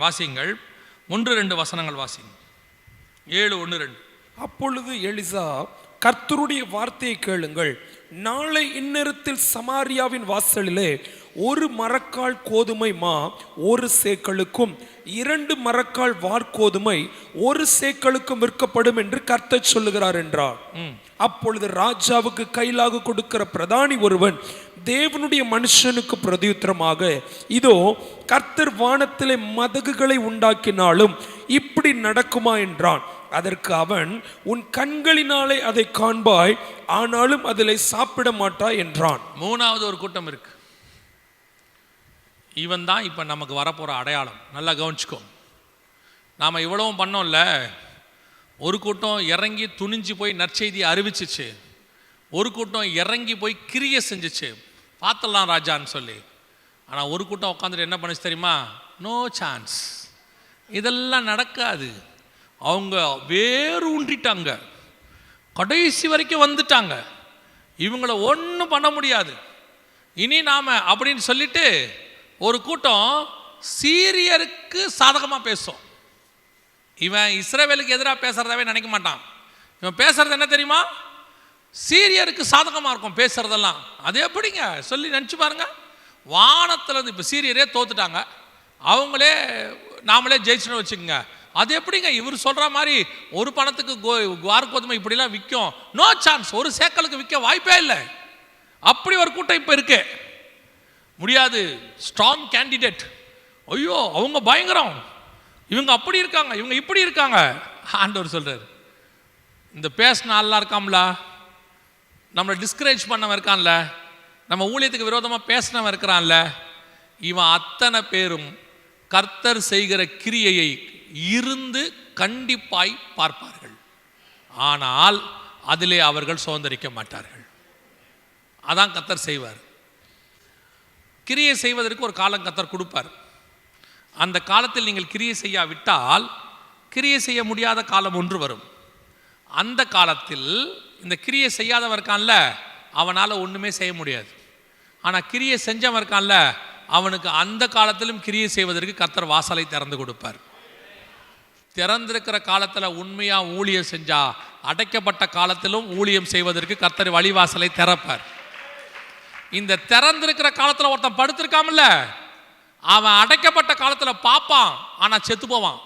வாசியுங்கள். ஒன்று ரெண்டு வசனங்கள் வாசிங்க ஏழு ஒன்று ரெண்டு. அப்பொழுது எலிசா கர்த்தருடைய வார்த்தையை கேளுங்கள். நாளை இந்நேரத்தில் சமாரியாவின் வாசலிலே ஒரு மரக்கால் கோதுமை மா ஒரு சேக்களுக்கும் இரண்டு மரக்கால் வார்கோதுமை ஒரு சேக்களுக்கும் விற்கப்படும் என்று கர்த்தர் சொல்லுகிறார் என்றார். அப்பொழுது ராஜாவுக்கு கைலாக கொடுக்கிற பிரதானி ஒருவன் தேவனுடைய மனுஷனுக்கு பிரதியுத்தரமாக இதோ கர்த்தர் வானத்திலே மதகுகளை உண்டாக்கினாலும் இப்படி நடக்குமா என்றான். அதற்கு அவன் உன் கண்களினாலே அதை காண்பாய் ஆனாலும் அதில் சாப்பிட மாட்டாய் என்றான். மூணாவது ஒரு கூட்டம் இருக்கு. இவன் தான் இப்போ நமக்கு வரப்போகிற அடையாளம். நல்லா கவனிச்சுக்கோ. நாம் இவ்வளவும் பண்ணோம்ல ஒரு கூட்டம் இறங்கி துணிஞ்சு போய் நற்செய்தியை அறிவிச்சிச்சு. ஒரு கூட்டம் இறங்கி போய் கிரிய செஞ்சுச்சு. பார்த்துடலாம் ராஜான்னு சொல்லி. ஆனால் ஒரு கூட்டம் உட்காந்துட்டு என்ன பண்ணுச்சு தெரியுமா? நோ சான்ஸ் இதெல்லாம் நடக்காது. அவங்க வேறு ஊன்றிட்டாங்க. கடைசி வரைக்கும் வந்துட்டாங்க. இவங்கள ஒன்றும் பண்ண முடியாது. இனி நாம் அப்படின்னு சொல்லிட்டு ஒரு கூட்டம் சீரியருக்கு சாதகமாக பேசும். இவன் இஸ்ரேவேலுக்கு எதிராக பேசுகிறதாவே நினைக்க மாட்டான். இவன் பேசுகிறது என்ன தெரியுமா? சீரியருக்கு சாதகமாக இருக்கும் பேசுகிறதெல்லாம் அது எப்படிங்க? சொல்லி நினச்சி பாருங்க. வானத்துலேருந்து இப்போ சீரியரே தோத்துட்டாங்க. அவங்களே நாமளே ஜெயிச்சுன்னு வச்சுக்கோங்க. அது எப்படிங்க? இவர் சொல்கிற மாதிரி ஒரு பணத்துக்கு கோ கோதுமை இப்படிலாம் விற்கும். நோ சான்ஸ் ஒரு சேக்கலுக்கு விற்க வாய்ப்பே இல்லை. அப்படி ஒரு கூட்டம் இப்போ இருக்கு. முடியாது. ஸ்ட்ராங் கேண்டிடேட் ஐயோ அவங்க பயங்கரம். இவங்க அப்படி இருக்காங்க. இவங்க இப்படி இருக்காங்க. ஆண்டவர் சொல்கிறார் இந்த பேசின ஆள்லாம் இருக்காம்ல? நம்மளை டிஸ்கரேஜ் பண்ணவன் இருக்கான்ல. நம்ம ஊழியத்துக்கு விரோதமாக பேசினவன் இருக்கிறான்ல. இவன் அத்தனை பேரும் கர்த்தர் செய்கிற கிரியையை இருந்து கண்டிப்பாய் பார்ப்பார்கள். ஆனால் அதிலே அவர்கள் சுதந்திரிக்க மாட்டார்கள். அதான் கத்தர் செய்வார். கிரியை செய்வதற்கு ஒரு காலம் கத்தர் கொடுப்பார். அந்த காலத்தில் நீங்கள் கிரியை செய்யாவிட்டால் கிரியை செய்ய முடியாத காலம் ஒன்று வரும். அந்த காலத்தில் இந்த கிரியை செய்யாதவன் இருக்கான்ல அவனால் ஒன்றுமே செய்ய முடியாது. ஆனால் கிரியை செஞ்சவன் இருக்கான்ல அவனுக்கு அந்த காலத்திலும் கிரியை செய்வதற்கு கத்தர் வாசலை திறந்து கொடுப்பார். திறந்திருக்கிற காலத்தில் உண்மையாக ஊழியம் செஞ்சா அடைக்கப்பட்ட காலத்திலும் ஊழியம் செய்வதற்கு கத்தர் வழிவாசலை திறப்பார். இந்த திறந்திருக்கிற காலத்தில் ஒருத்தன் படுத்திருக்காமல்ல அவன் அடைக்கப்பட்ட காலத்தில் பார்ப்பான் ஆனால் செத்து போவான்.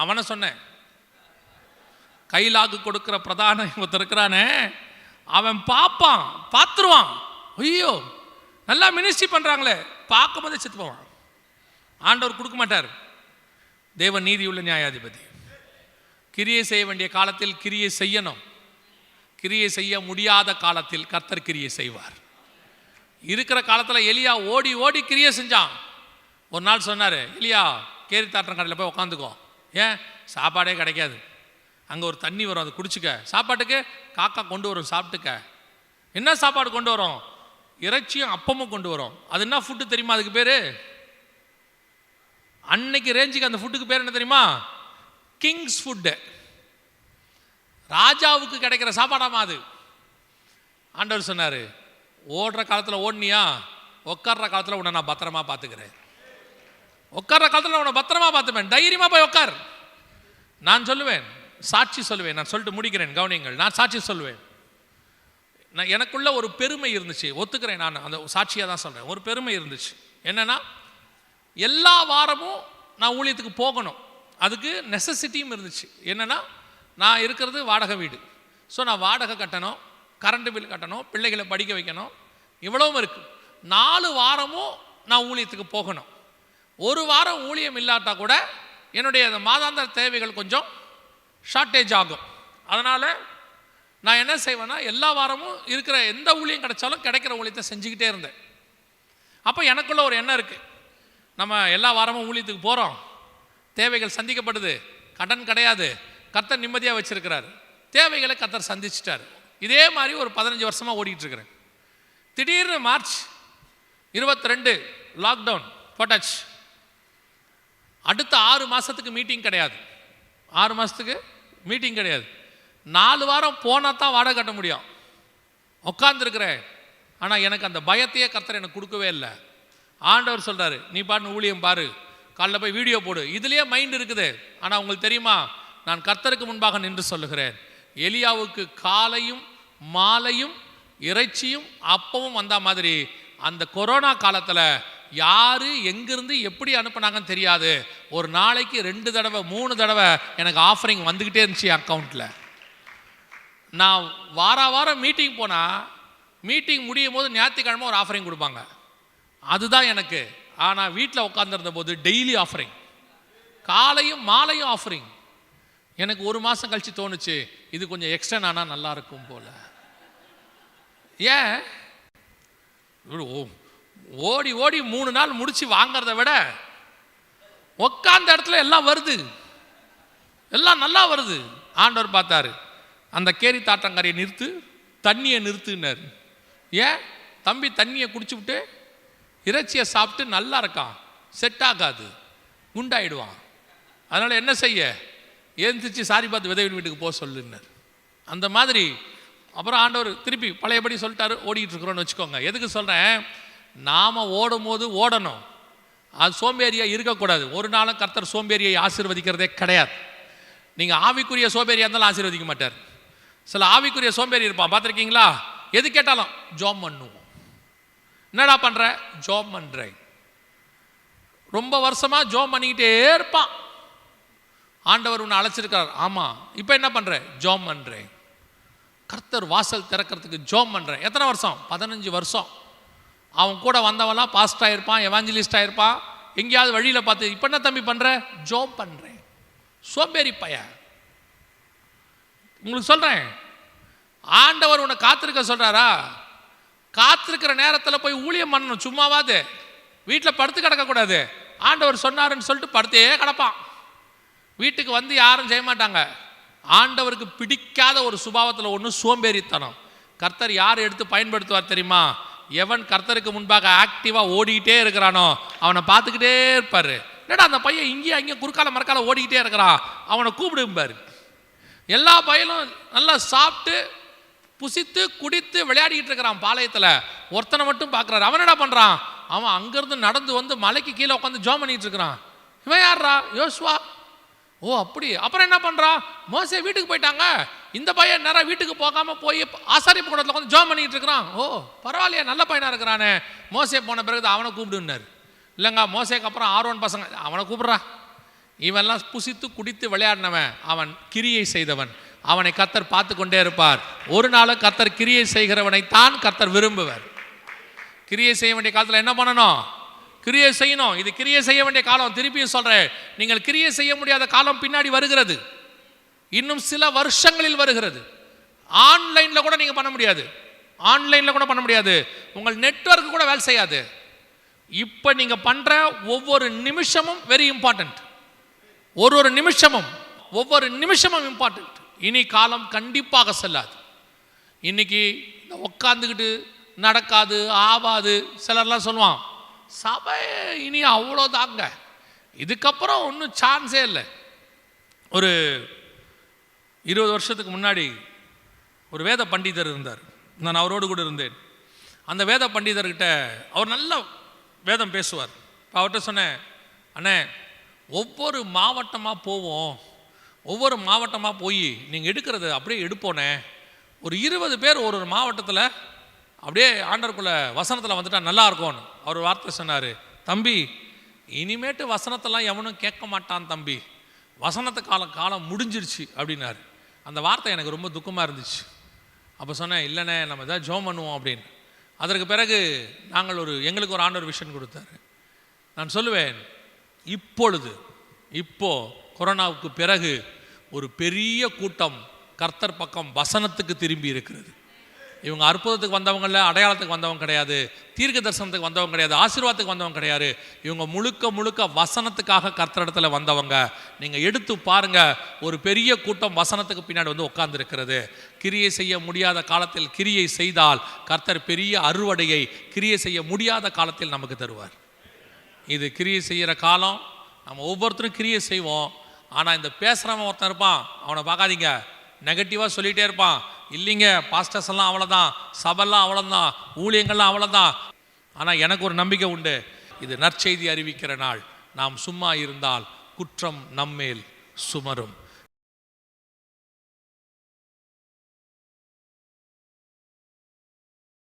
அவனை சொன்னேன் கையிலாக்கு கொடுக்குற பிரதான ஒருத்தர் இருக்கிறானே. அவன் பார்ப்பான் பார்த்துருவான். ஐயோ நல்லா மினிஸ்ட்ரி பண்ணுறாங்களே பார்க்கும்போதே செத்து போவான். ஆண்டவர் கொடுக்க மாட்டார். தேவன் நீதியுள்ள நியாயாதிபதி. கிரியை செய்ய வேண்டிய காலத்தில் கிரியை செய்யணும். கிரியை செய்ய முடியாத காலத்தில் கர்த்தர் கிரியை செய்வார். இருக்கிற காலத்தில் எலியா ஓடி ஓடி கிரியை செஞ்சான். ஒரு நாள் சொன்னார் எலியா கேரி தாட்டம் கடையில் போய் உட்காந்துக்கோ ஏன்? சாப்பாடே கிடைக்காது. அங்கே ஒரு தண்ணி வரும் அதை குடிச்சுக்க. சாப்பாட்டுக்கு? காக்கா கொண்டு வரும் சாப்பிட்டுக்க. என்ன சாப்பாடு கொண்டு வரும்? இறைச்சியும் அப்பமும் கொண்டு வரும். அது என்ன ஃபுட்டு தெரியுமா அதுக்கு பேர்? அன்னைக்கு ரேஞ்சுக்கு அந்த ஃபுட்டுக்கு பேர் என்ன தெரியுமா? கிங்ஸ் ஃபுட்டு ராஜாவுக்கு கிடைக்கிற சாப்பாடாமா அது? ஆண்டவர் சொன்னார் ஓடுற காலத்தில் ஓடுனியா? உட்கார்ற காலத்தில் உன்னை நான் பத்திரமா பார்த்துக்கிறேன். உட்கார்ற காலத்தில் உன்னை பத்திரமா பார்த்துப்பேன். தைரியமாக போய் உட்கார் நான் சொல்லுவேன் சாட்சி சொல்லுவேன். நான் சொல்லிட்டு முடிக்கிறேன். கவனியங்கள். நான் சாட்சி சொல்லுவேன். நான் எனக்குள்ள ஒரு பெருமை இருந்துச்சு. ஒத்துக்கிறேன் நான். அந்த சாட்சியாக தான் சொல்கிறேன் ஒரு பெருமை இருந்துச்சு. என்னென்னா எல்லா வாரமும் நான் ஊழியத்துக்கு போகணும். அதுக்கு நெசசிட்டியும் இருந்துச்சு. என்னென்னா நான் இருக்கிறது வாடகை வீடு. ஸோ நான் வாடகை கட்டணும் கரண்ட் பில் கட்டணும் பிள்ளைகளை படிக்க வைக்கணும். இவ்வளவும் இருக்குது நாலு வாரமும் நான் ஊழியத்துக்கு போகணும். ஒரு வாரம் ஊழியம் இல்லாட்டா கூட என்னுடைய அந்த மாதாந்திர தேவைகள் கொஞ்சம் ஷார்ட்டேஜ் ஆகும். அதனால் நான் என்ன செய்வேன்னா எல்லா வாரமும் இருக்கிற எந்த ஊழியம் கிடைச்சாலும் கிடைக்கிற ஊழியத்தை செஞ்சுக்கிட்டே இருந்தேன். அப்போ எனக்குள்ள ஒரு எண்ணம் இருக்குது நம்ம எல்லா வாரமும் ஊழியத்துக்கு போகிறோம் தேவைகள் சந்திக்கப்படுது. கடன் கிடையாது. கர்த்தர் நிம்மதியாக வச்சுருக்கிறார். தேவைகளை கர்த்தர் சந்திச்சிட்டார். இதே மாதிரி ஒரு பதினஞ்சு வருஷமாக ஓடிட்டு இருக்கிறேன் திடீர்னு மார்ச் இருபத்தி ரெண்டு லாக்டவுன் போட்டாச்சு அடுத்த ஆறு மாதத்துக்கு மீட்டிங் கிடையாது. ஆறு மாதத்துக்கு மீட்டிங் கிடையாது. நாலு வாரம் போனால் தான் வாடகை கட்ட முடியும். உட்காந்துருக்கிறேன் ஆனால் எனக்கு அந்த பயத்தையே கர்த்தர் எனக்கு கொடுக்கவே இல்லை. ஆண்டவர் சொல்கிறாரு நீ பாட்டு ஊழியம் பாரு. காலைல போய் வீடியோ போடு. இதுலேயே மைண்ட் இருக்குது. ஆனால் உங்களுக்கு தெரியுமா? நான் கர்த்தருக்கு முன்பாக நின்று சொல்லுகிறேன். எலியாவுக்கு காலையும் மாலையும் இறைச்சியும் அப்பவும் வந்த மாதிரி அந்த கொரோனா காலத்தில் யாரு எங்கிருந்து எப்படி அனுப்புனாங்கன்னு தெரியாது. ஒரு நாளைக்கு ரெண்டு தடவை மூணு தடவை எனக்கு ஆஃபரிங் வந்துக்கிட்டே இருந்துச்சு அக்கௌண்ட்டில் நான் வார வாரம் மீட்டிங் போனால் மீட்டிங் முடியும் போது ஞாயிற்றுக்கிழமை ஒரு ஆஃபரிங் கொடுப்பாங்க. அதுதான் எனக்கு. ஆனால் வீட்டில் உட்காந்துருந்த போது டெய்லி ஆஃபரிங் காலையும் மாலையும் ஆஃபரிங் எனக்கு ஒரு மாதம் கழித்து தோணுச்சு இது கொஞ்சம் எக்ஸ்டன் ஆனால் நல்லா இருக்கும் போல். ஏன்? ஓ- ஓடி ஓடி மூணு நாள் முடிச்சு வாங்கிறத விட உட்காந்த இடத்துல எல்லாம் வருது. எல்லாம் நல்லா வருது. ஆண்டவர் பார்த்தாரு. அந்த கேரி தாட்டங்கரையை நிறுத்து தண்ணியை நிறுத்துனார். ஏன்? தம்பி தண்ணியை குடிச்சுவிட்டு இறைச்சியை சாப்பிட்டு நல்லா இருக்கான். செட் ஆகாது. குண்டாயிடுவான். அதனால் என்ன செய்ய? எழுந்திரிச்சு சாரி பார்த்து விதவின் வீட்டுக்கு போக சொல்லுன்னார். அந்த மாதிரி அப்புறம் ஆண்டவர் திருப்பி பழையபடி சொல்லிட்டாரு. ஓடிக்கிட்டு இருக்கிறோன்னு வச்சுக்கோங்க. எதுக்கு சொல்கிறேன் நாம் ஓடும் போது ஓடணும். அது சோம்பேறியாக இருக்கக்கூடாது. ஒரு நாளும் கர்த்தர் சோம்பேறியை ஆசீர்வதிக்கிறதே கிடையாது. நீங்கள் ஆவிக்குரிய சோம்பேறியாக இருந்தாலும் ஆசீர்வதிக்க மாட்டார். சில ஆவிக்குரிய சோம்பேறி இருப்பான். பார்த்துருக்கீங்களா? எது கேட்டாலும் ஜோம் பண்ணுவோம். என்னடா பண்ணுற ஜோம் பண்ணுறேன் ரொம்ப வருஷமா ஜோம் பண்ணிக்கிட்டே இருப்பான். ஆண்டவர் உன்னை அழைச்சிருக்கார் ஆமாம் இப்போ என்ன பண்ணுற ஜோம் பண்ணுறேன் கர்த்தர் வாசல் திறக்கிறதுக்கு ஜோம் பண்ணுறேன் எத்தனை வருஷம்? பதினஞ்சு வருஷம். அவன் கூட வந்தவன்லாம் பாஸ்ட் இருப்பான் எவாஞ்சலிஸ்டாக ஆயிருப்பான் எங்கேயாவது வழியில் பார்த்து இப்போ என்ன தம்பி பண்ணுற ஜோம் பண்ணுறேன் சோம்பேறி பையன். உங்களுக்கு சொல்கிறேன் ஆண்டவர் உன்னை காத்திருக்க சொல்கிறாரா காத்திருக்கிற நேரத்தில் போய் ஊழியம் பண்ணணும் சும்மாவாது. வீட்டில் படுத்து கிடக்கக்கூடாது ஆண்டவர் சொன்னாருன்னு சொல்லிட்டு படுத்தே கிடப்பான். வீட்டுக்கு வந்து யாரும் செய்ய மாட்டாங்க. ஆண்டவருக்கு பிடிக்காத ஒரு சுபாவத்தில் ஒன்று சோம்பேறித்தனம். கர்த்தர் யார் எடுத்து பயன்படுத்துவார் தெரியுமா? எவன் கர்த்தருக்கு முன்பாக ஆக்டிவாக ஓடிக்கிட்டே இருக்கிறானோ அவனை பார்த்துக்கிட்டே இருப்பார். என்னடா அந்த பையன் இங்கேயும் அங்கேயும் குறுக்கால மறக்கால ஓடிக்கிட்டே இருக்கிறான்? அவனை கூப்பிடும்பார். எல்லா பயலும் நல்லா சாப்பிட்டு புசித்து குடித்து விளையாடிக்கிட்டு இருக்கிறான் பாளையத்தில். ஒருத்தனை மட்டும் பார்க்குறாரு. அவன் என்ன பண்ணுறான் அவன் அங்கேருந்து நடந்து வந்து மலைக்கு கீழே உட்காந்து ஜோம் பண்ணிகிட்டு இருக்கிறான். இவன் யார்ரா யோசுவா. ஓ அப்படி. அப்புறம் என்ன பண்ணுறான் மோசே வீட்டுக்கு போயிட்டாங்க. இந்த பையன் நேராக வீட்டுக்கு போகாமல் போய் ஆசாரிப்பு கூடத்தில் கொஞ்சம் ஜோம் பண்ணிட்டு இருக்கிறான். ஓ பரவாயில்லையே நல்ல பையனாக இருக்கிறானே. மோசே போன பிறகு அவனை கூப்பிடுன்னாரு. இல்லைங்க மோசேக்கு அப்புறம் ஆர்வன் பசங்க அவனை கூப்பிட்றா. இவன்லாம் புசித்து குடித்து விளையாடினவன். அவன் கிரியை செய்தவன். அவனை கத்தர் பார்த்து கொண்டே இருப்பார். ஒரு நாளும் கத்தர் கிரியை செய்கிறவனை தான் கத்தர் விரும்புவர். கிரியை செய்ய வேண்டிய காலத்தில் என்ன பண்ணணும்? கிரியை செய்யணும். இது கிரியை செய்ய வேண்டிய காலம். திருப்பியும் சொல்கிறேன் நீங்கள் கிரியை செய்ய முடியாத காலம் பின்னாடி வருகிறது. இன்னும் சில வருஷங்களில் வருகிறது. ஆன்லைனில் கூட நீங்கள் பண்ண முடியாது. ஆன்லைனில் கூட பண்ண முடியாது. உங்கள் நெட்வொர்க் கூட வேலை செய்யாது. இப்போ நீங்கள் பண்ணுற ஒவ்வொரு நிமிஷமும் வெரி இம்பார்ட்டன்ட் ஒரு ஒரு நிமிஷமும் ஒவ்வொரு நிமிஷமும் இம்பார்ட்டன்ட் இனி காலம் கண்டிப்பாக செல்லாது. இன்னைக்கு உட்காந்துக்கிட்டு நடக்காது ஆவாது சிலர்லாம் சொல்லுவான் சபை இனி அவ்வளோதாங்க இதுக்கப்புறம் ஒன்றும் சான்ஸே இல்லை. ஒரு இருபது வருஷத்துக்கு முன்னாடி ஒரு வேத பண்டிதர் இருந்தார். நான் அவரோடு கூட இருந்தேன். அந்த வேத பண்டிதர்கிட்ட அவர் நல்ல வேதம் பேசுவார். இப்போ அவர்கிட்ட சொன்னேன் அண்ணே ஒவ்வொரு மாவட்டமாக போவோம். ஒவ்வொரு மாவட்டமாக போய் நீங்கள் எடுக்கிறது அப்படியே எடுப்போனே. ஒரு இருபது பேர் ஒரு ஒரு மாவட்டத்தில் அப்படியே ஆண்டருக்குள்ள வசனத்தில் வந்துட்டா நல்லா இருக்கும்னு அவர் வார்த்தை சொன்னார் தம்பி இனிமேட்டு வசனத்தெல்லாம் எவனும் கேட்க மாட்டான் தம்பி. வசனத்து காலம் காலம் முடிஞ்சிருச்சு அப்படின்னாரு. அந்த வார்த்தை எனக்கு ரொம்ப துக்கமாக இருந்துச்சு. அப்போ சொன்னேன் இல்லைண்ணே நம்ம எதாவது ஜோம் பண்ணுவோம் அப்படின்னு. அதற்கு பிறகு நாங்கள் ஒரு எங்களுக்கு ஒரு ஆண்டவர் விஷன் கொடுத்தாரு. நான் சொல்லுவேன் இப்பொழுது இப்போ கொரோனாவுக்கு பிறகு ஒரு பெரிய கூட்டம் கர்த்தர் பக்கம் வசனத்துக்கு திரும்பி இருக்கிறது. இவங்க அற்புதத்துக்கு வந்தவங்கள அடையாளத்துக்கு வந்தவங்க கிடையாது தீர்க்க தரிசனத்துக்கு வந்தவங்க கிடையாது ஆசீர்வாதத்துக்கு வந்தவங்க கிடையாது. இவங்க முழுக்க முழுக்க வசனத்துக்காக கர்த்தரிடத்துல வந்தவங்க. நீங்கள் எடுத்து பாருங்க ஒரு பெரிய கூட்டம் வசனத்துக்கு பின்னாடி வந்து உட்கார்ந்துருக்கிறது. கிரியை செய்ய முடியாத காலத்தில் கிரியை செய்தால் கர்த்தர் பெரிய அறுவடையை கிரியை செய்ய முடியாத காலத்தில் நமக்கு தருவார். இது கிரியை செய்கிற காலம். நம்ம ஒவ்வொருத்தரும் கிரியை செய்வோம். ஆனால் இந்த பேசுகிறவன் ஒருத்தன் இருப்பான் அவனை பார்க்காதீங்க. நெகட்டிவாக சொல்லிகிட்டே இருப்பான். இல்லைங்க பாஸ்டர்ஸ் எல்லாம் அவ்வளோதான் சபெல்லாம் அவ்வளோதான் ஊழியங்கள்லாம் அவ்வளோதான் ஆனால் எனக்கு ஒரு நம்பிக்கை உண்டு. இது நற்செய்தி அறிவிக்கிற நாள். நாம் சும்மா இருந்தால் குற்றம் நம்மேல் சுமரும்.